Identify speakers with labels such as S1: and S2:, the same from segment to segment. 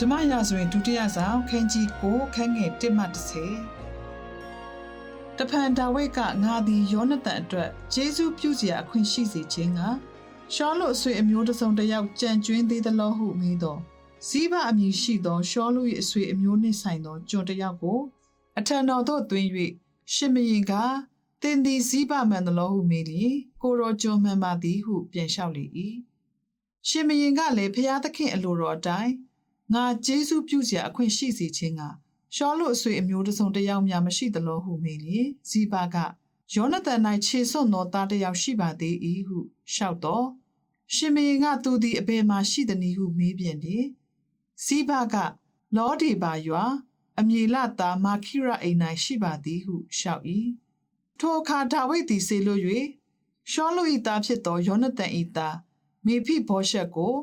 S1: ဓမ္မရာဆိုရင်ဒုတိယဆောင်ခန်းကြီးကိုခန်းငယ်1မှ30တဖန်ဒါဝိဒ်ကငါသည်ယောနသန်အတွက်ဂျေဇုပြုစရာအခွင့်ရှိစေခြင်းကရှောလုအဆွေအမျိုးတစ်စုံတစ်ယောက်ကြံကျွင်းသေးသလားဟုမေးတော့ဇီးဘအမည်ရှိသောရှောလု၏အဆွေအမျိုးနှင့်ဆိုင်သောကျွန်တစ်ယောက်ကိုအထံတော်သို့တွင်၍ရှင်မရင်ကတင်သည်ဇီးဘမှန်သလားဟုမေးလျင်ကိုရောကျွန်မှန်ပါသည်ဟုပြန်လျှောက်လေ၏ရှင်မရင်ကလည်းဖျားသခင်အလိုတော်အတိုင်း ငါဂျေစုပြုစရာအခွင့်ရှိစေခြင်းကရှောလုအဆွေအမျိုးတစ်စုံတစ်ယောက်များမရှိသလိုဟုမေးလျင်ဇီဘာကယောနသန်၌ခြေစွန့်သောသားတစ်ယောက်ရှိပါသေး၏ဟုလျှောက်တော့ရှင်မင်းကသူသည်အဘယ်မှရှိသနည်းဟုမေးပြန်တယ်ဇီဘာကလောဒီဘာရွာအမီလသားမာခိရအိမ်၌ရှိပါသည်ဟုလျှောက်၏ထိုအခါဒါဝိဒ်သည်ဆေလွ၍ရှောလု၏သားဖြစ်သောယောနသန်၏သားမေဖိဘောရှက်ကို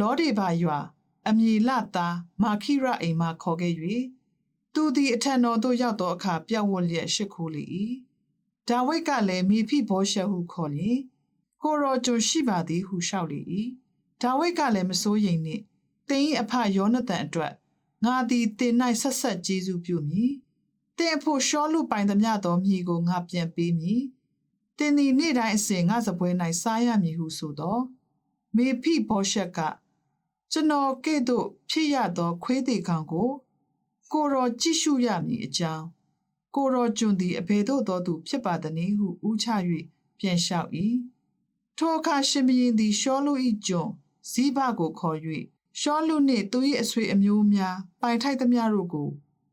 S1: လောဒီဘာရွာ အမည်လသားမာခိရအိမ်မှခေါ်ခဲ့၍သူသည်အထံတော်သို့ရောက်သောအခါပြတ်ဝတ်လျက်ရှိခိုးလေ၏ဒါဝိဒ်ကလည်းမိဖိဘောရှက်ဟုခေါ်လျင်ကိုရောကျွန်ရှိပါသည်ဟုလျှောက်လေ၏ဒါဝိဒ်ကလည်းမစိုးရိမ်နှင့်တင်း၏အဖယောနသန်အတွက်ငါသည်တင်၌ဆက်ဆက်ကျေးဇူးပြုမည်တင်အဖို့ရှောလူပိုင်သမျှသောမြေကိုငါပြန်ပေးမည်တင်သည်နေ့တိုင်းအစဉ်ငါစပွဲ၌စားရမည်ဟုဆိုသောမေဖိဘောရှက်က ကျွန်တော်ကဲ့သို့ဖြစ်ရသော ခွေးသေးကောင်ကို ကိုရောကြည့်ရှုရမည်အကြောင်းကိုရောကျွန်းသည်အဘယ်သို့သောသူဖြစ်ပါသနည်းဟုဦးချ၍ပြန်လျှောက်၏ထိုအခါရှင်ဘရင်သည်ရှောလု၏ကျွန်းဇိဘကိုခေါ်၍ရှောလုနှင့်သူ၏အဆွေအမျိုးများပိုင်ထိုက်သမျှတို့ကို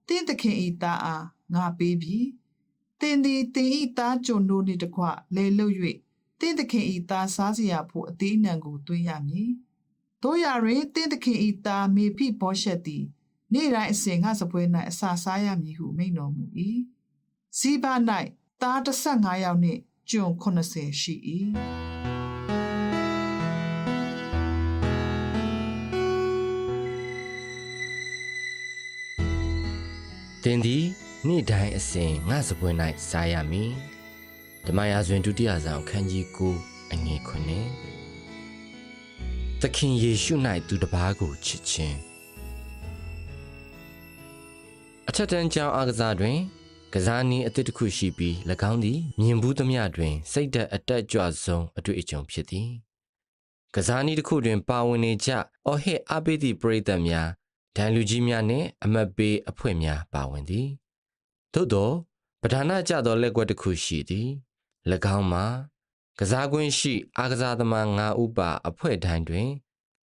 S1: တင့်သခင်၏သားအားငါပေးပြီတင်သည်တင်၏သားကျွန်းတို့နှင့်တကွလေလုတ်၍တင့်သခင်၏သားစားစရာဖို့အသေးအနှံကိုတွင်းရမည် တို့ရတွင်တင့်သခင်ဤသားမေဖိဘောရှက်သည်နေ့တိုင်းအစဉ်ငါစပွဲ၌အစာစားရမည်ဟုမိန့်တော်မူ၏ဇီဘ၌သား15ယောက်နှင့်ကျွန်80ရှိ၏။
S2: သင်သည်နေ့တိုင်းအစဉ်ငါစပွဲ၌စားရမည်ဓမ္မရာဇဝင်ဒုတိယဆောင်ခန်းကြီး9အငယ်9 သခင်ယေရှု၌သူတစ်ပါးကိုချစ်ခြင်းအထက်တန်းကျောင်းအားကစားတွင် ကစားနည်းအသစ်တစ်ခုရှိပြီး၎င်းသည်မြင်ဘူးသမျှတွင် စိတ်သက်အတက်ကြွဆုံးအတွေ့အကြုံဖြစ်သည်ကစားနည်းတစ်ခုတွင် ပါဝင်နေကြအော်ဟစ်အပိသည့်ပရိသတ်များဒိုင်လူကြီးများနှင့်အမတ်ပေးအဖွဲ့များပါဝင်သည်သို့သောပဓာနာကြသောလက်ကွက်တစ်ခုရှိသည်၎င်းမှာ ကစားကွင်းရှိအားကစားသမား9ဦးပါအဖွဲ့တိုင်းတွင်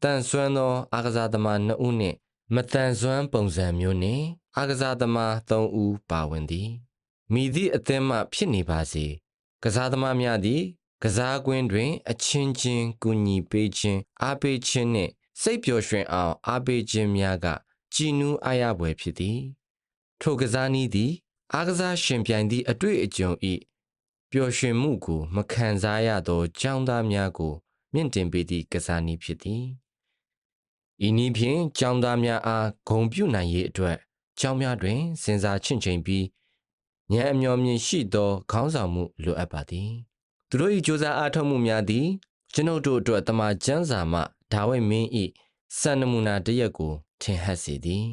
S2: တန်ဆွမ်းသောအားကစားသမား2ဦးနှင့်မတန်ဆွမ်းပုံစံမျိုးနှင့်အားကစားသမား3ဦးပါဝင်သည်မိသည့်အသင်းမှဖြစ်နေပါစေကစားသမားများသည်ကစားကွင်းတွင် အချင်းချင်းကူညီပေးခြင်းအားပေးခြင်းနှင့်စိတ်ပျော်ရွှင်အောင်အားပေးခြင်းများကကြည်နူးအားရဖွယ်ဖြစ်သည်ထိုကစားနည်းသည် အားကစားရှင်ပြိုင်သည့်အတွေ့အကြုံ၏ ပျော်ရွှင်မှုကို မခံစားရသောကျောင်းသားများကို မြင့်တင်ပေးသည့်ကစားနည်းဖြစ်သည်ဤနည်းဖြင့်ကျောင်းသားများအားဂုဏ်ပြုနိုင်ရေးအတွက်ကျောင်းများတွင်စဉ်းစားချင့်ချိန်ပြီးဉာဏ်အမျှော်မြင်ရှိသောခေါင်းဆောင်မှုလိုအပ်ပါသည်သူတို့၏စ조사အားထုတ်မှုများသည်ကျွန်ုပ်တို့အတွက်တမန်ကျမ်းစာမှဒါဝိဒ်မင်း၏စံနမူနာတစ်ရက်ကိုထင်ဟပ်စေသည်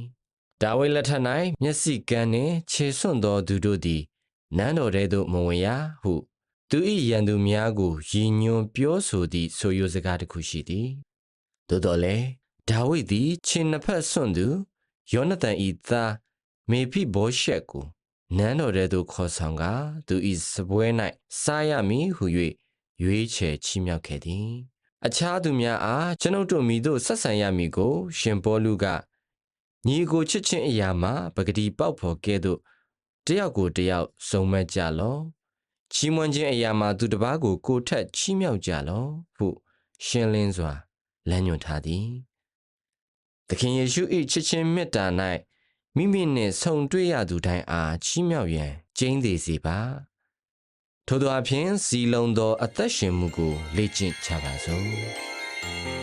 S2: ဒါဝိဒ်လက်ထက်၌မျက်စိကန်းနှင့်ခြေဆွန့်သောသူတို့သည် နန်းတော်ထဲသို့မဝင်ရဟုသူ၏ရန်သူများကိုရည်ညွှန်းပြောဆိုသည့်ဆိုရိုစကားတစ်ခုရှိသည်သို့တော်လည်းဒါဝိဒ်သည်ခြေနှစ်ဖက်ဆွန့်သူယောနသန်၏သားမေဖိဘောရှက်ကိုနန်းတော်ထဲသို့ခေါ်ဆောင်ကာသူ၏စပွဲ၌စားရမည်ဟု၍ရွေးချယ်ချီးမြှောက်ခဲ့သည်အခြားသူများအားကျွန်ုပ်တို့မိတို့ဆက်ဆံရမည်ကို ရှင်ပေါလုကညီကိုချစ်ချင်းအရာမှာပဂတိပေါက်ဖော်ကဲ့သို့ တယောက်ကိုတယောက်စုံမက်ကြလောချီးမွမ်းခြင်းအရာမှာသူတစ်ပါးကိုကိုယ်ထက်ချီးမြှောက်ကြလော့ဟုရှင်းလင်းစွာလမ်းညွှန်ထားသည်သခင်ယေရှု၏ချစ်ခြင်းမေတ္တာ၌မိမိနှင့်ဆုံတွေ့ရသူတိုင်းအားချီးမြှောက်ရန်ကျင်းသေးစေပါထို့သောအဖြစ်စီလုံးသော အသက်ရှင်မှုကိုလေ့ကျင့်ကြပါစို့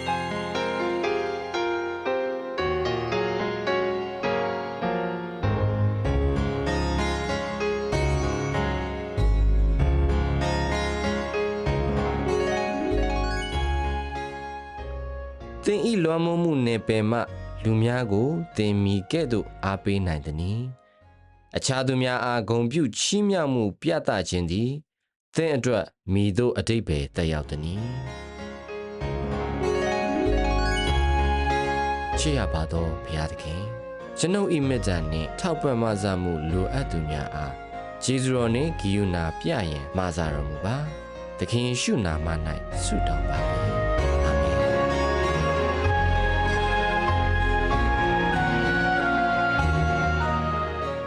S2: ဤလွမ်းမိုးမှုနယ်ပယ်မှ လူများကိုသင်မိကဲ့သို့အားပေးနိုင်သည်။အခြားသူများအားဂုဏ်ပြုချီးမြှောက်မှု ပြသခြင်းသည်သင်အတွက်မိတို့အတိတ်ပဲတက်ရောက်သည်။ချစ်ရပါသောဘုရားသခင်ကျွန်ုပ်ဤမေတ္တာနှင့်ထောက်ပံ့မဆမှုလိုအပ်သူများအားကျေးဇူးတော်နှင့်ဂိယူနာပြရန်မဆာတော်မူပါ။သခင်ယေရှုနာမ၌ဆုတောင်းပါ၏။